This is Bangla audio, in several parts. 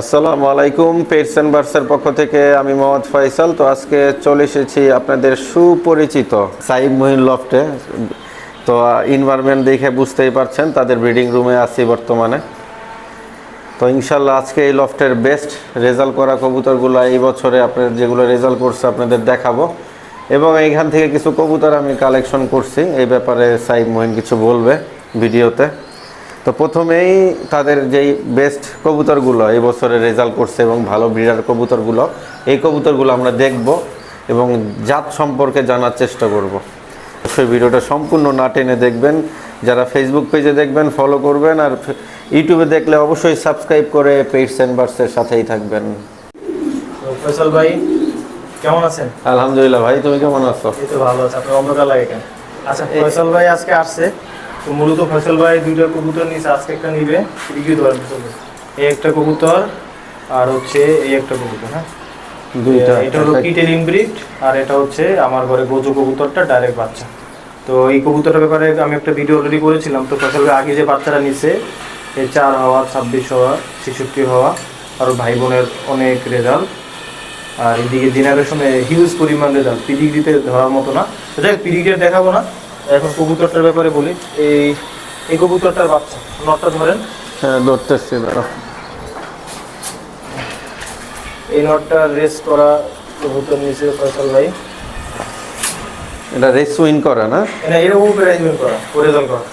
আসসালামু আলাইকুম পেটস অ্যান্ড বার্সের পক্ষ থেকে আমি মোহাম্মদ ফয়সাল। তো আজকে চলে এসেছি আপনাদের সুপরিচিত সাইব মহিন লফটে। তো ইনভারমেন্ট দেখে বুঝতেই পারছেন, তাদের ব্রিডিং রুমে আছি বর্তমানে। তো, ইনশাল্লাহ আজকে এই লফটের বেস্ট রেজাল্ট করা কবুতরগুলো এই বছরে আপনাদের যেগুলো রেজাল্ট করছে আপনাদের দেখাবো। এবং এইখান থেকে কিছু কবুতর আমি কালেকশন করছি, এই ব্যাপারে সাইব মহিন কিছু বলবে ভিডিওতে। তো প্রথমেই তাদের যেই বেস্ট কবুতরগুলো এই বছরে রেজাল্ট করছে এবং ভালো ব্রিডার কবুতরগুলো এই কবুতরগুলো আমরা দেখব এবং জাত সম্পর্কে জানার চেষ্টা করব। অবশ্যই ভিডিওটা সম্পূর্ণ না টেনে দেখবেন। যারা ফেসবুক পেজে দেখবেন ফলো করবেন আর ইউটিউবে দেখলে অবশ্যই সাবস্ক্রাইব করে পেইডস অ্যান্ড বার্সের সাথেই থাকবেন। ফয়সাল ভাই কেমন আছেন? আলহামদুলিল্লাহ ভাই তুমি কেমন আছো? এই তো ভালো আছে। আপনার অন্ধকার লাগে কেন? আচ্ছা ফয়সাল ভাই আজকে আসছে। তো মূলত ফয়সাল ভাই দুইটা কবুতর নিয়েছে আজকে একটা নিবে বিক্রি ধরেন এই একটা কবুতর আর হচ্ছে এই একটা কবুতর হ্যাঁ? দুইটা। এটা হলো কিটের ইনব্রিড আর এটা হচ্ছে আমার ঘরে গোজো কবুতরটা ডাইরেক্ট বাচ্চা। তো এই কবুতরের ব্যাপারে আমি একটা ভিডিও অলরেডি করেছিলাম তো ফসল ভাই আগে যে বাচ্চারা নিছে এই চার হওয়া ছাব্বিশ হওয়া ছেষট্টি হওয়া আর ভাই বোনের অনেক রেজাল্ট আর এদিকে জেনারেশনে হিউজ পরিমাণ রেজাল্ট পিডিগ্রিতে ধরার মতো না। যাই পিডিগ্রি দেখাবো না। এখন কবুতরটার ব্যাপারে বলি। এই এই কবুতরটার বাচ্চা নটটা ধরেন। হ্যাঁ ধরতেছি দাঁড়াও। এই নটটা রেস করা কবুতর নিচে ভাই। এটা রেস উইন করে না? এটা এরকম প্রাইজমেন্ট করা ওরেজাল করা।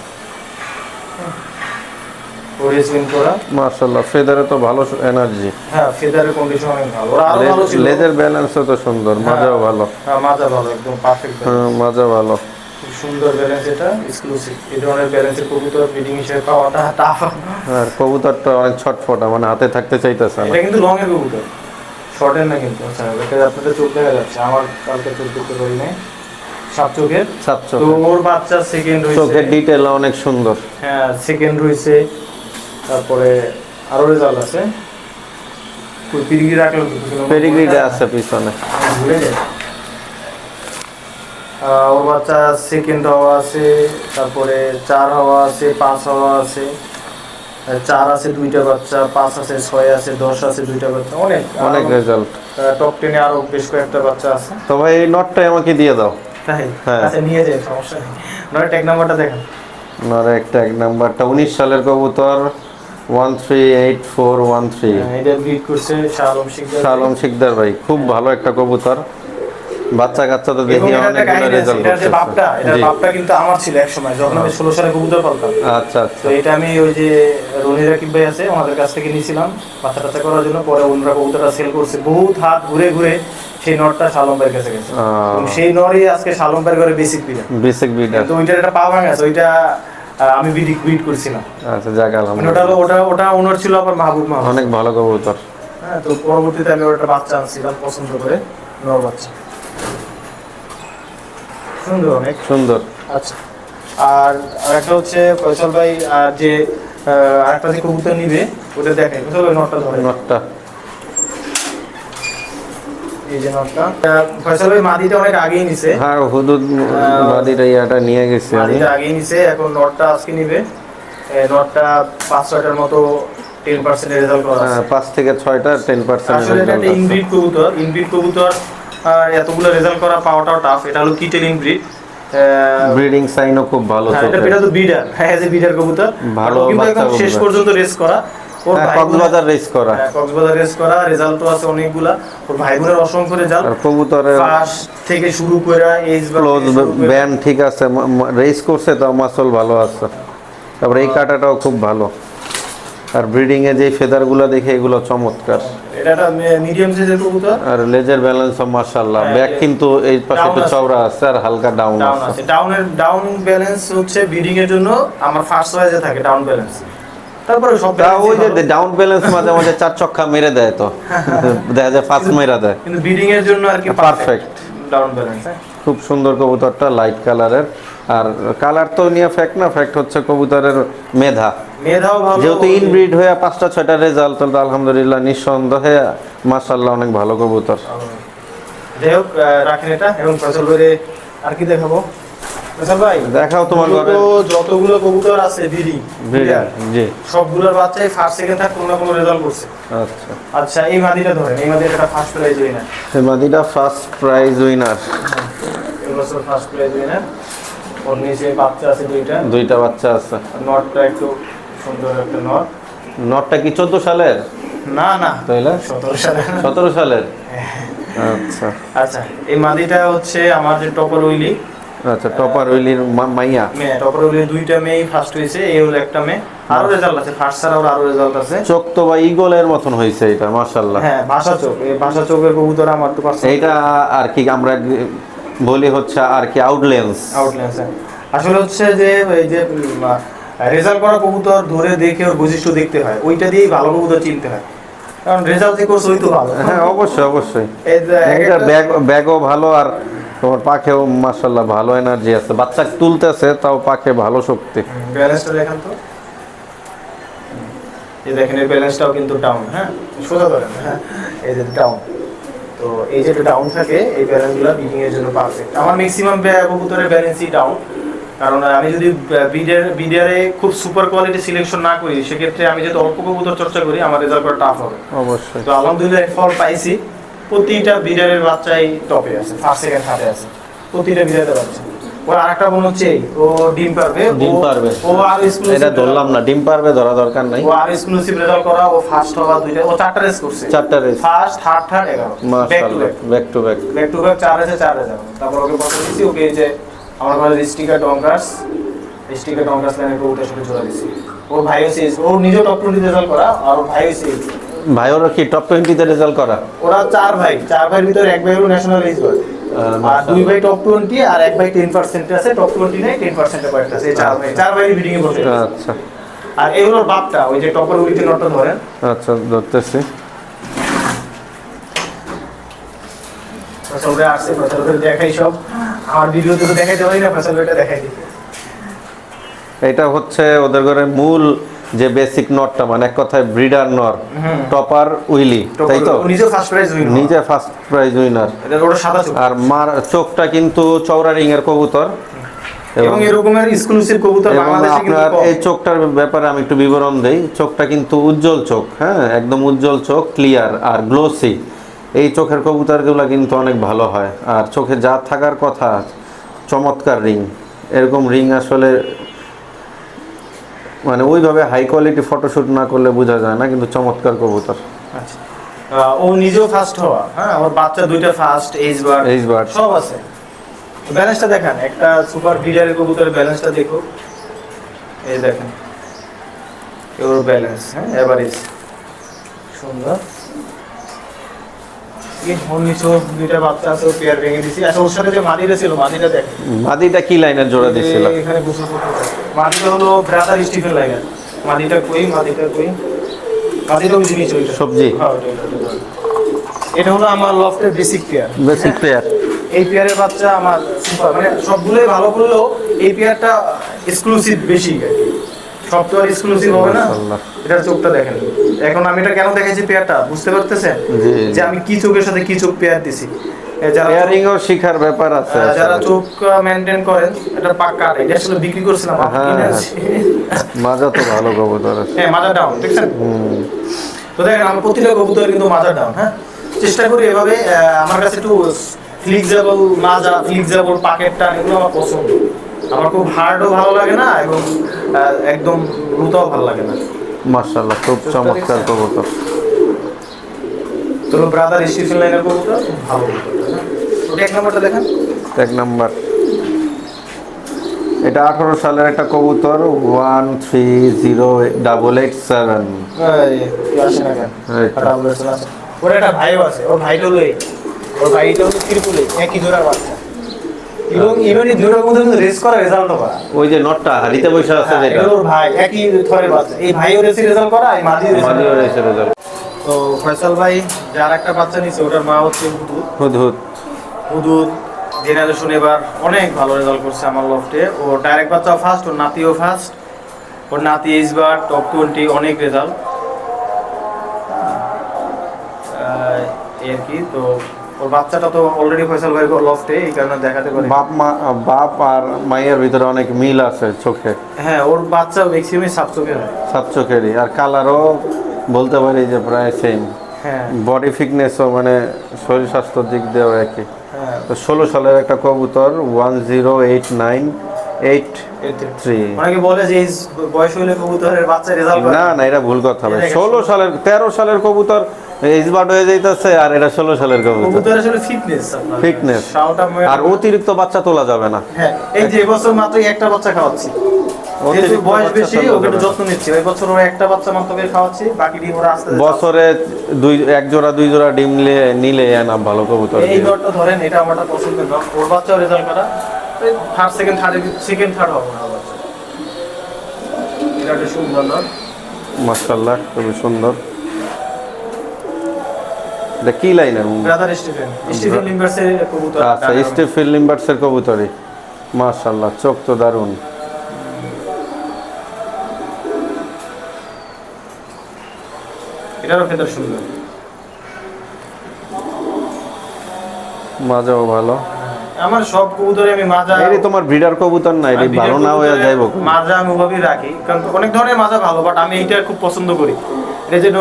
ওরেজমেন্ট করা। মার্শাল্লাহ ফেদারে তো ভালো এনার্জি হ্যাঁ ফেদারের কন্ডিশন অনেক ভালো। ওরা ভালো ছিল। ব্যালেন্সও তো সুন্দর মাজাও ভালো। হ্যাঁ মাজা ভালো একদম পারফেক্ট হ্যাঁ মাজা ভালো। খুব সুন্দর ব্যালেন্স এটা এক্সক্লুসিভ এই ধরনের ব্যালেন্সের কবুতর ব্রিডিং হিসেবে পাওয়াটা টাফ আর কবুতরটা অনেক ছটফটা মানে হাতে থাকতে চাইতেছে এটা কিন্তু লং এর কবুতর। শর্টের না কিন্তু আচ্ছা এটা আপনাদের চোখ দেখা যাচ্ছে। আমার কালকে চোখ দেখতে পারি নাই সাত চোখের। তো ওর বাচ্চা সেকেন্ড চোখের ডিটেল অনেক সুন্দর। হ্যাঁ সেকেন্ড তারপরে আরও রেজাল্ট আছে। রাখলাম পেডিগ্রিটা পিছনে। হ্যাঁ, ভুলে। ওর বাচ্চা সেকেন্ড হওয়া আছে তারপরে চার হওয়া আছে পাঁচ হওয়া আছে। চার আছে দুইটা বাচ্চা পাঁচ আছে ছয় আছে দশ আছে দুইটা বাচ্চা। অনেক অনেক রেজাল্ট টপ টেনে আরও বেশ কয়েকটা বাচ্চা আছে। তো ভাই এই নটটাই আমাকে দিয়ে দাও। তাই? হ্যাঁ। আচ্ছা নিয়ে যাই সমস্যা নেই। নয় ট্যাগ নাম্বারটা দেখেন। একটা এক নাম্বারটা উনিশ সালের কবুতর one three eight four one three এটা করছে শিকদার। শিকদার ভাই খুব ভালো একটা কবুতর। বাচ্চা কাচ্চা তো দেখি অনেকগুলো রেজাল্ট যে বাপটা এটার জি। বাপটা কিন্তু আমার ছিল এক সময় যখন আমি ষোলো সালে কবুতর পালতাম। আচ্ছা তো আচ্ছা এটা আমি ওই যে রনি রাকিব ভাই আছে ওনাদের কাছ থেকে নিয়েছিলাম বাচ্চা টাচ্চা করার জন্য। পরে ওনারা কবুতরটা সেল করছে বহুত হাত ঘুরে ঘুরে সেই নটটা শালম ভাইয়ের কাছে গেছে। সেই নরই আজকে শালম ভাইয়ের ঘরে বেসিক বিটা বেসিক বিডার তো ওইটার একটা পা ভাঙা আছে ওইটা আমি বিডি বিট করছিলাম। আচ্ছা যাক মানে ওটা আলহামদুলিল্লাহ। ওটা ওটা ওনার ছিল আবার মাহবুব মাহবুব। অনেক ভালো কবুতর। হ্যাঁ তো পরবর্তীতে আমি একটা বাচ্চা আনছিলাম পছন্দ করে নর বাচ্চা। সুন্দর অনেক সুন্দর। আচ্ছা। আর আরেকটা হচ্ছে ফয়সাল ভাই আর যে আরেকটা যে কবুতর নিবে ওটা দেখেন ফয়সাল ভাই নটটা ধরে? নটটা। এই যে নটটা। ফয়সাল ভাই মাদিটা অনেক আগেই নিছে। হ্যাঁ হুদুদ বাদিটা ইয়াটা নিয়ে গেছি আমি মাদিটা আগেই নিছে এখন নটটা আজকে নিবে। নটটা পাঁচ ছয়টার মতো টেন পার্সেন্ট রেজাল্ট করা পাঁচ থেকে ছয়টা টেন পার্সেন্ট আসলে এটা একটা ইনব্রিড কবুতর ইনব্রিড কবুতর এতগুলো রেজাল্ট করা পাওয়াটাও টাফ এটা হলো কিটেল ইনব্রিড ব্রিডিং সাইনও খুব ভালো হ্যাঁ, এটা। এটা তো বিডার হ্যাঁ যে বিডার কবুতর। ভালো বাচ্চা শেষ পর্যন্ত রেস করা। হ্যাঁ কক্সবাজার রেস করা। হ্যাঁ, কক্সবাজার রেস করা। রেজাল্টও আছে অনেকগুলা। ওর ভাই বোনের অসংখ্য রেজাল্ট আর কবুতরের ফার্স্ট থেকে শুরু করে এইজ ক্লোজ ব্যান্ড ঠিক আছে। রেস করছে তো মাসল ভালো আছে। তারপরে এই কাটাটাও খুব ভালো। আর ব্রিডিং এ যে ফেদারগুলো দেখে এগুলো চমৎকার। এটা মিডিয়াম সাইজের কবুতর? আর লেজের ব্যালেন্স মাশাআল্লাহ। ব্যাক কিন্তু এই পাশে একটু চওড়া আছে আর হালকা ডাউন ডাউন আছে। ডাউনের ডাউন ব্যালেন্স হচ্ছে ব্রিডিং এর জন্য আমার ফার্স্ট সাইজে থাকে ডাউন ব্যালেন্স তারপরে সব ওই যে ডাউন ব্যালেন্স মাঝে মাঝে চার ছক্কা মেরে দেয় তো। দেখা যায় ফার্স্ট মেরা দেয়। কিন্তু ব্রিডিং এর জন্য আর কি Perfect. ডাউন ব্যালেন্স খুব সুন্দর কবুতরটা লাইট কালারের আর কালার তো নিয়ে ফ্যাক্ট না ফ্যাক্ট হচ্ছে কবুতরের মেধা। মেধাও ভালো। যেহেতু ইনব্রিড হয়ে পাঁচটা ছয়টা রেজাল্ট তো আলহামদুলিল্লাহ নিঃসন্দেহে মাশাল্লাহ অনেক ভালো কবুতর। যাই হোক রাখেন এটা এবং ফসল করে আর কি দেখাবো? ভাই দেখাও তোমার ঘরে। যতগুলো কবুতর আছে বিডি ব্রিডার জি। সবগুলোর বাচ্চাই ফার্স্ট সেকেন্ড থার্ড কোনো না কোনো রেজাল্ট করছে। আচ্ছা। আচ্ছা এই মাদিটা ধরেন এই মাদিটা ফার্স্ট প্রাইজ উইনার এই মাদিটা ফার্স্ট প্রাইজ উইনার এবছর ফার্স্ট প্রাইজ উইনার ওর নিচে বাচ্চা আছে দুইটা। দুইটা বাচ্চা আছে। নটটা একটু সুন্দর একটা নট। নটটা কি চোদ্দ সালের? না না। তাইলে? সতেরো সালে সতেরো সালের? আচ্ছা। আচ্ছা এই মাদিটা হচ্ছে আমার যে টপার উইলি। আচ্ছা টপার উইলির মাইয়া। মেয়ে টপার উইলি দুইটা মেয়ে ফার্স্ট হয়েছে এই হলো একটা মেয়ে। আরও রেজাল্ট আছে ফার্স্ট ছাড়া আরও রেজাল্ট আছে। চোখ তো বা ইগলের মতন হয়েছে এটা মাশাল্লাহ হ্যাঁ ভাষা চোখ এই ভাষা চোখের কবুতর আমার তো পার্সোনাল এইটা আর কি আমরা বলি হচ্ছে আর কি আউটলেন্স আউটলেন্স আসলে হচ্ছে যে এই যে রেজাল্ট করা কবুতর ধরে দেখে ওর বৈশিষ্ট্য দেখতে হয়। ওইটা দিয়েই ভালো কবুতর চিনতে হয়। কারণ রেজাল্ট যে করছে ওই তো ভালো। হ্যাঁ অবশ্যই অবশ্যই। এটা একটা- ব্যাগ ব্যাগও ভালো আর তোমার পাখেও মাশাল্লাহ ভালো এনার্জি আছে। বাচ্চা তুলতেছে তাও পাখে ভালো শক্তি। ব্যালেন্সটা দেখেন তো। এই দেখেন এই ব্যালেন্সটাও কিন্তু ডাউন হ্যাঁ? সোজা ধরেন হ্যাঁ? এই যে ডাউন তো এই যে ডাউন থাকে এই ব্যালেন্সগুলো বিডিং এর জন্য পারফেক্ট আমার ম্যাক্সিমাম কবুতরের ব্যালেন্সই ডাউন কারণ আমি যদি বিডিয়ার বিডিয়ারে খুব সুপার কোয়ালিটি সিলেকশন না করি সেক্ষেত্রে আমি যদি অল্প কবুতর চর্চা করি আমার রেজাল্ট করা টাফ হবে। অবশ্যই। তো আলহামদুলিল্লাহ ফল পাইছি। প্রতিটা বিডিয়ারের বাচ্চাই টপে আছে ফার্স্ট সেকেন্ড থার্ডে আছে। প্রতিটা বিডিয়ারের বাচ্চা। ওর আরেকটা মনে হচ্ছে ও ডিম পারবে। ডিম পারবে। ও আর এটা ধরলাম না ডিম পারবে ধরা দরকার নাই। ও আর এক্সক্লুসিভ রেজাল্ট করা ও ফার্স্ট হওয়া দুইটা ও চারটা রেস করছে। চারটা রেস ফার্স্ট থার্ড থার্ড এগারো। ব্যাক টু মাশাল্লাহ back back to back back to back চার চার রেজাল্ট তারপর ওকে কথা দিয়েছি ওকে যে আমার স্টিকার স্টিকার সাথে জোড়া ভাই হচ্ছে নিজে টপ টোয়েন্টি রেজাল্ট করা আর ওর ভাই হচ্ছে ভাই ওরা কি টপ টোয়েন্টিতে রেজাল্ট করা? ওরা চার ভাই চার ভাইয়ের ভিতরে এক ভাই হলো ন্যাশনাল বয় আর দুই ভাই টপ টোয়েন্টি আর এক ভাই টেন পার্সেন্ট আছে টপ টোয়েন্টি নাই টেন পার্সেন্টের কয়েকটা আছে। চার চার মিটিং এ বসে আচ্ছা। আর হলো বাপটা ওই যে টপার উইথ নটটা ধরেন। আচ্ছা ধরতেছি। ফসল আসছে ফসল দেখাই সব। আমার ভিডিওতে তো দেখাইতে পারি না ফসল দেখাই দিই। এটা হচ্ছে ওদের ঘরে মূল যে বেসিক নটটা মানে এক কথায় ব্রিডার নর টপার উইলি তাই তো? নিজে ফার্স্ট প্রাইজ উইন নিজে ফার্স্ট প্রাইজ উইনার আর মার চোখটা কিন্তু চৌরা রিং এর কবুতর। এবং এরকমের এক্সক্লুসিভ কবুতর বাংলাদেশে কিন্তু আপনার এই চোখটার ব্যাপারে আমি একটু বিবরণ দেই। চোখটা কিন্তু উজ্জ্বল চোখ হ্যাঁ? একদম উজ্জ্বল চোখ ক্লিয়ার আর গ্লোসি এই চোখের কবুতরগুলো কিন্তু অনেক ভালো হয়। আর চোখে যা থাকার কথা চমৎকার রিং। এরকম রিং আসলে মানে ওইভাবে হাই কোয়ালিটি ফটোশুট না করলে বোঝা যায় না কিন্তু চমৎকার কবুতর। আচ্ছা। ও নিজেও ফার্স্ট হওয়া হ্যাঁ? ওর বাচ্চা দুইটা first age bar Age bar। সব আছে। ব্যালেন্সটা দেখেন একটা সুপার ভিডারের কবুতরের ব্যালেন্সটা দেখো এই দেখেন ওর ব্যালেন্স হ্যাঁ? এভারেজ সুন্দর। এই ওর নিচেও দুইটা বাচ্চা আছে পেয়ার ভেঙে দিছি আচ্ছা ওর সাথে যে মাদিটা ছিল মাদিটা দেখেন। মাদিটা কি লাইনের জোড়া দিছিল এই এখানে হলো ব্রাদার স্টিফেন লাইনার মাদিটা কই মাদিটা কই মাদিটা ওই জিনিস ওইটা। সবজি। হ্যাঁ, ওইটা, ওইটা, ওইটা। এটা হলো আমার লফটের বেসিক পেয়ার বেসিক প্লেয়ার এই পেয়ারের বাচ্চা আমার সুপার মানে সবগুলোই ভালো করলেও এই পেয়ারটা এক্সক্লুসিভ বেশি সব তো এক্সক্লুসিভ হবে না। এটার চোখটা দেখেন। এখন আমি এটা কেন দেখাইছি পেয়ারটা বুঝতে পারতেছেন? যে আমি কি চোখের সাথে কি চোখ পেয়ার দিছি। ও শিখার ব্যাপার আছে যারা চোখ মেনটেন করেন এটা আর এটা আসলে বিক্রি করছিলাম হ্যাঁ, হ্যাঁ। মাজা তো ভালো কবুতর আছে। হ্যাঁ মাজার ডাউন দেখছেন। তো দেখেন আমার প্রতিটা কবুতর কিন্তু মাজার ডাউন হ্যাঁ? চেষ্টা করি এভাবে আমার কাছে একটু ফ্লিক্সেবল মাজা ফ্লিক্সেবল পাকেটটা এগুলো আমার পছন্দ। আমার খুব হার্ডও ভালো লাগে না এবং একদম দ্রুতও ভালো লাগে না। মাশাআল্লাহ খুব চমৎকার কবুতর। তো ব্রাদার স্টিফেন লাইনের কবুতর ভালো কবুতর, হ্যাঁ। এক নম্বরটা দেখেন। এক নাম্বার। এটা আঠারো সালের একটা কবুতর one three zero double eight seven. ওর একটা ভাইও আছে ওর ভাইটা হলো। ওর ভাইটা হলো ত্রিপুলে একই জোড়ার বাচ্চা। এবং ইভেন দুটোর মধ্যে কিন্তু রেস করা রেজাল্ট করা। ওই যে নটটা হারিতে বসে আছে হ্যাঁ, যেটা। ওর ভাই একই থরের বাচ্চা। এই ভাইও রেসি রেজাল্ট করা এই মাঝি মাদিও রেজাল্ট তো ফয়সাল ভাই যার একটা বাচ্চা নিছে ওটার মা হচ্ছে হুদহুদ। হুদুদ জেনারেশন এবার অনেক ভালো রেজাল্ট করছে আমার লফটে। ও ডাইরেক্ট বাচ্চা ফার্স্ট ওর নাতিও ফার্স্ট ওর নাতি এইচবার টপ টোয়েন্টি অনেক রেজাল্ট আর কি তো ওর বাচ্চাটা তো অলরেডি ফয়সাল ভাই লফটে এই কারণে দেখাতে পারি। বাপ মা বাপ আর মায়ের ভিতরে অনেক মিল আছে চোখে। হ্যাঁ ওর বাচ্চা ম্যাক্সিমাম সাত চোখে হয়। সাত চোখেরই আর কালারও বলতে পারি যে প্রায় সেম হ্যাঁ। বডি ফিটনেসও মানে শরীর স্বাস্থ্যের দিক দিয়েও একই। তো ষোলো সালের একটা কবুতর one zero eight nine eight three অনেকে বলে যে বয়স হইলে কবুতরের বাচ্চা রেজাল্ট না না এটা ভুল কথা ভাই। ষোলো সালের তেরো সালের কবুতর হয়ে যাইতেছে আর এটা ষোলো সালের কবুতর। ফিটনেস ফিটনেস আর অতিরিক্ত বাচ্চা তোলা যাবে না। হ্যাঁ এই যে এবছর মাত্র একটা বাচ্চা খাওয়াচ্ছি। বয়স বেশি ওকে একটু যাবে না। যত্ন নিচ্ছি। ওই বছর একটা বাচ্চা মাত্র ওরা আস্তে বছরে দুই এক জোড়া দুই জোড়া ডিম নিলে নিলে না ভালো কবুতর এই দিয়ে। ধরেন এটা আমারটা পছন্দের না। ওর বাচ্চাও রেজাল্ট করা। Third second third second third হবে না এটা একটা সুন্দর না? মাশাআল্লাহ খুবই সুন্দর। এটা কি লাইনের? ব্রাদার স্টিফেন স্টিফেন লিম্বার্সের কবুতর। আচ্ছা স্টিফিল লিম্বার্সের কবুতরই। মাশাআল্লাহ চোখ তো দারুণ। এটারও ফেদার সুন্দর। মাজাও ভালো। আমার সব কবুতরে আমি মাজা এরই তোমার ব্রিডার কবুতর না আমি ভালো না হয়ে যাইব মাজা আমি ওভাবেই রাখি কারণ অনেক ধরনের মাজা ভালো বাট আমি এইটা খুব পছন্দ করি। এটা যেন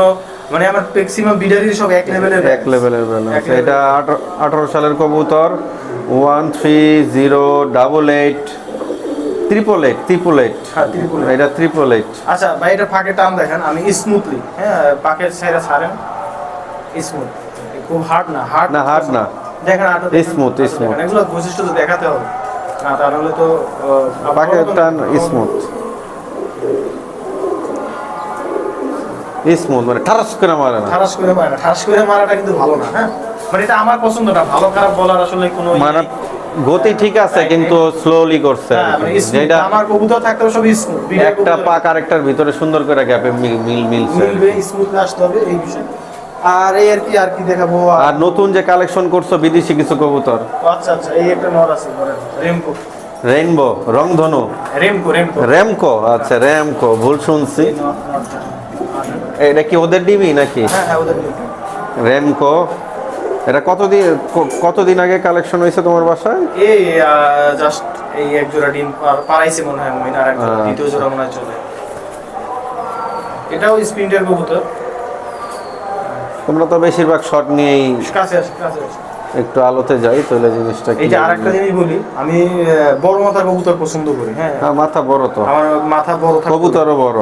মানে আমার ম্যাক্সিমাম বিডারই সব এক লেভেলের এক লেভেলের ব্যালেন্স এটা আঠারো সালের কবুতর one three zero double eight triple eight triple eight এটা ট্রিপল এইট আচ্ছা ভাই এটা ফাঁকে টান দেখেন আমি স্মুথলি হ্যাঁ পাকের সাইডে ছাড়েন। স্মুথ খুব হার্ড না হার্ড না, hard না। দেখেন আটো Smooth, smooth। এগুলো বৈশিষ্ট্য তো দেখাতে হবে। না তা নাহলে তো পাকের টান স্মুথ স্মুথ মানে ঠারাস করে মারে না। ঠারাস করে মারে না ঠারাস করে মারাটা কিন্তু ভালো না হ্যাঁ। মানে এটা আমার পছন্দ না ভালো খারাপ বলার আসলে কোনো ইয়ে মানে। গতি ঠিক আছে কিন্তু স্লোলি করছে। হ্যাঁ। মানে যেটা আমার কবুতর থাকতে সব স্মুথ একটা পাক আরেকটার ভিতরে সুন্দর করে গ্যাপে মিল মিলছে। স্মুথ আসতে হবে এই বিষয়। আর এই আর কি আর কি দেখাবো? আর নতুন যে কালেকশন করছ বিদেশি কিছু কবুতর? আচ্ছা আচ্ছা এই একটা নর আছে রেমকো রেইনবো রংধনু? রেমকো রেমকো র্যামকো আচ্ছা র্যামকো ভুল শুনছি। নরটা। এটা কি ওদের ডিবি নাকি? হ্যাঁ হ্যাঁ ওদের নিয়ে। এটা কতদিন কতদিন আগে কালেকশন হয়েছে তোমার বাসায়? এই জাস্ট এই এক জোড়া ডিম পার- পাড়াইছে মনে হয় মমিন আর এক জোড়া, আচ্ছা। দ্বিতীয় জোড়া মনে হয় চলে। এটাও স্প্রিন্টের কবুতর। তোমরা তো বেশিরভাগ শট নিয়েই কাছে আসে কাছে আসে। একটু আলোতে যাই তাহলে জিনিসটা কি এই যে আরেকটা জিনিস বলি আমি বড় মাথার কবুতর পছন্দ করি হ্যাঁ। হ্যাঁ মাথা বড় তো। আমার মাথা বড় কবুতরও বড় কবুতর বড়।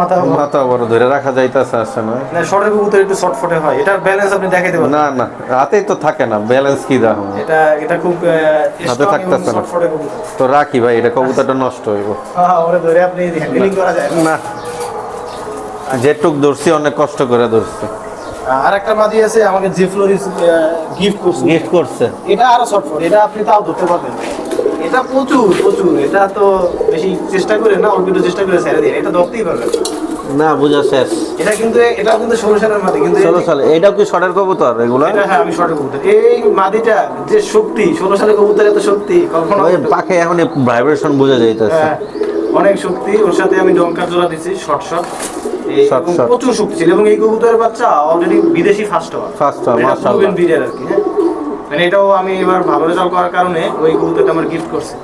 মাথা মাথা বড় ধরে রাখা যাইতেছে আসে না? না শর্টের কবুতর একটু শর্ট হয়। এটার ব্যালেন্স আপনি দেখাইতে পারেন না না হাতেই তো থাকে না ব্যালেন্স কি দেখো এটা এটা খুব হাতে থাকতেছে না। শর্ট ফটে কবুতর। তো রাখি ভাই এটা কবুতরটা নষ্ট হইব। হ্যাঁ ওরে ধরে আপনি হ্যান্ডেলিং করা যায়। না। না। যেটুক ধরছি অনেক কষ্ট করে ধরছি। আর একটা মাদি আছে আমাকে জেফ্লোরিস গিফট করছে। গিফট করছে। এটা আরও শর্ট ফট এটা আপনি তাও ধরতে পারবেন। এটা প্রচুর প্রচুর। এটা তো বেশি চেষ্টা করে না অল্প চেষ্টা করে ছেড়ে দিয়ে। এটা ধরতেই পারবেন না। বুঝা শেষ। এটা কিন্তু এটা কিন্তু ষোলো সালের মাদি কিন্তু ষোলো সালে। এইটাও কি শর্টের কবুতর এগুলা? হ্যাঁ আমি শর্টের কবুতর। এই মাদিটা যে শক্তি ষোলো সালের কবুতর এত শক্তি কখনো পাখে এখন ভাইব্রেশন বোঝা যাইতেছে। হ্যাঁ, অনেক শক্তি। ওর সাথে আমি ডঙ্কা জোড়া দিছি শর্ট শট। প্রচুর শক্তি ছিল। এবং এই কবুতরের বাচ্চা অলরেডি বিদেশি ফার্স্ট হওয়া। First হওয়া, মাশাআল্লাহ। আর কি হ্যাঁ। মানে এটাও আমি এবার ভালো রেজাল্ট করার কারণে ওই কবুতরটা আমার গিফট করছে।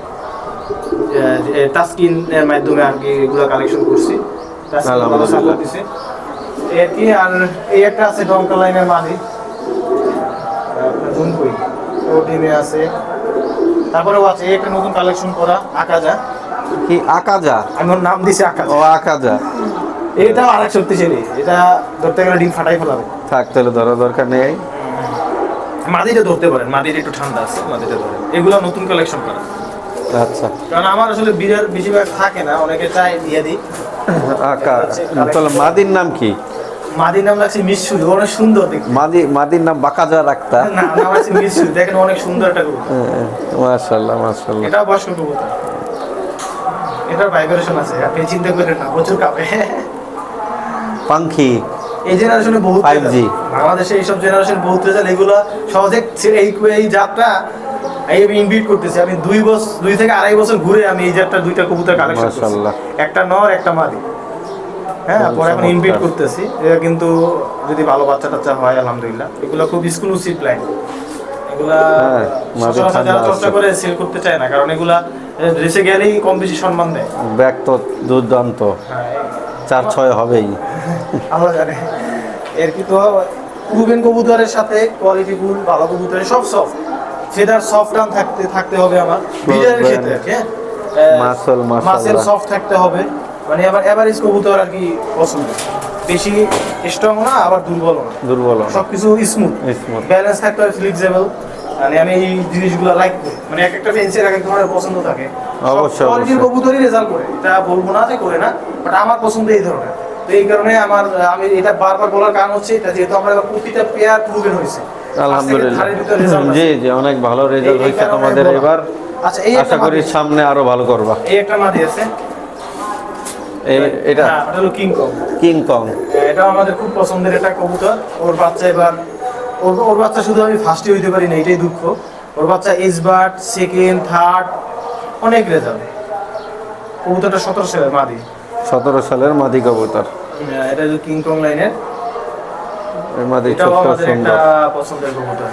টাস্কিন এর মাধ্যমে আর কি এগুলো কালেকশন করছি। ভালো। দিছে। আর এই একটা আছে ডঙ্কা লাইনের ও টিমে আছে। তারপরেও আছে একটা নতুন কালেকশন করা আকাজা কি আকাজা আমি ওর নাম দিছি ও আকাজা এটাও আরেক শক্তিশালী। এটা ধরতে গেলে ডিম ফাটাই ফেলাবে। থাক তাহলে ধরার দরকার নেই। মাদিটা ধরতে পারেন মাদিটা একটু ঠান্ডা আছে মাদিটা ধরে এগুলো নতুন কালেকশন করা। আচ্ছা। কারণ আমার আসলে বিরাট বেশিরভাগ থাকে না অনেকে চাই দিয়ে দিই। তাহলে মাদির নাম কি? মাদির নাম লাগছে মিশু অনেক সুন্দর দেখতে। মাদি মাদির নাম বাকাজা রাখতা না নাম আছে মিশু দেখেন অনেক সুন্দর একটা কবুতর। মাশাল্লাহ মাশাল্লাহ এটাও বয়স্ক কবুতর। এটার ভাইব্রেশন আছে আপনি চিন্তা করেন না প্রচুর কাঁপে। পাঙ্খি। এই জেনারেশনে বহুত 5G রেজাল্ট। বাংলাদেশে এইসব জেনারেশন বহুত রেজাল্ট। এগুলো সহজে এই এই এই আমি ইনভিট করতেছি। আমি দুই বছর দুই থেকে আড়াই বছর ঘুরে আমি এই যাত্রা দুইটা কবুতর কালেকশন করছি। একটা নর একটা মাদি। হ্যাঁ পরে এখন ইনভিট করতেছি। এটা কিন্তু যদি ভালো বাচ্চা টাচ্চা হয় আলহামদুলিল্লাহ। এগুলো খুব এক্সক্লুসিভ লাইন এগুলা হ্যাঁ, যারা চর্চা করে সেল করতে চায় না। কারণ এগুলা রেসে গেলেই কম বেশি সম্মান দেয়। ব্যাগ তো দুর্দান্ত। হ্যাঁ চার ছয় হবেই। আল্লাহ জানে। এর কিন্তু প্রুভেন কবুতরের সাথে কোয়ালিটি ফুল ভালো কবুতরের সব সফট ফেদার সফট রান থাকতে থাকতে হবে আমার। বিডারের ক্ষেত্রে কি, হ্যাঁ মাসল, মাশাআল্লাহ। সফট থাকতে হবে। মানে আবার এভারেজ কবুতর আর কি পছন্দ। বেশি স্ট্রং না আবার দুর্বল না। দুর্বল সবকিছু স্মুথ Smooth। ব্যালেন্স থাকতে হবে ফ্লেক্সিবল মানে আমি এই জিনিসগুলো লাইক করি। মানে এক একটা ফেন্সির এক এক ধরনের পছন্দ থাকে। অবশ্যই, কোয়ালিটির কবুতরই রেজাল্ট করে। এটা বলব না যে করে না বাট আমার পছন্দ এই ধরনের। তো এই কারণে আমার আমি এটা বারবার বলার কারণ হচ্ছে এটা যেহেতু আমরা প্রতিটা পেয়ার প্রুভেন হয়েছে। আলহামদুলিল্লাহ। জি জি অনেক ভালো রেজাল্ট হয়েছে তোমাদের এবার। আচ্ছা এই আশা করি সামনে আরও ভালো করবা। এই একটা মাদি আছে। এটা? হ্যাঁ ওটা হলো কিং কং কিং কং এটা আমাদের খুব পছন্দের এটা কবুতর। ওর বাচ্চা এবার ওর ওর বাচ্চা শুধু আমি ফার্স্টে হইতে পারি না এটাই দুঃখ। ওর বাচ্চা এস বার্ড সেকেন্ড থার্ড অনেক রেজাল্ট। কবুতরটা সতেরো সালের মাদি। সতেরো সালের মাদি কবুতর। এটা হলো কিং কং লাইনের মাদি ছোট্ট সুন্দর। পছন্দের কবুতর।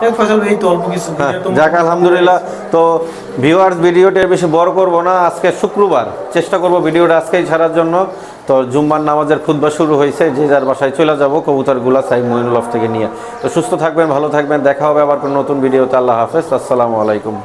হ্যাঁ, যাক আলহামদুলিল্লাহ। তো ভিউয়ার্স ভিডিওটা বেশি বড় করব না আজকে শুক্রবার। চেষ্টা করব ভিডিওটা আজকেই ছাড়ার জন্য। তো জুম্মার নামাজের খুদ্া শুরু হয়েছে, যে যার বাসায় চলে যাব, কবুতরগুলা সাই মইনুল থেকে নিয়ে। তো সুস্থ থাকবেন, ভালো থাকবেন, দেখা হবে আবার কোনো নতুন ভিডিওতে। আল্লাহ হাফেজ, আসসালামু আলাইকুম।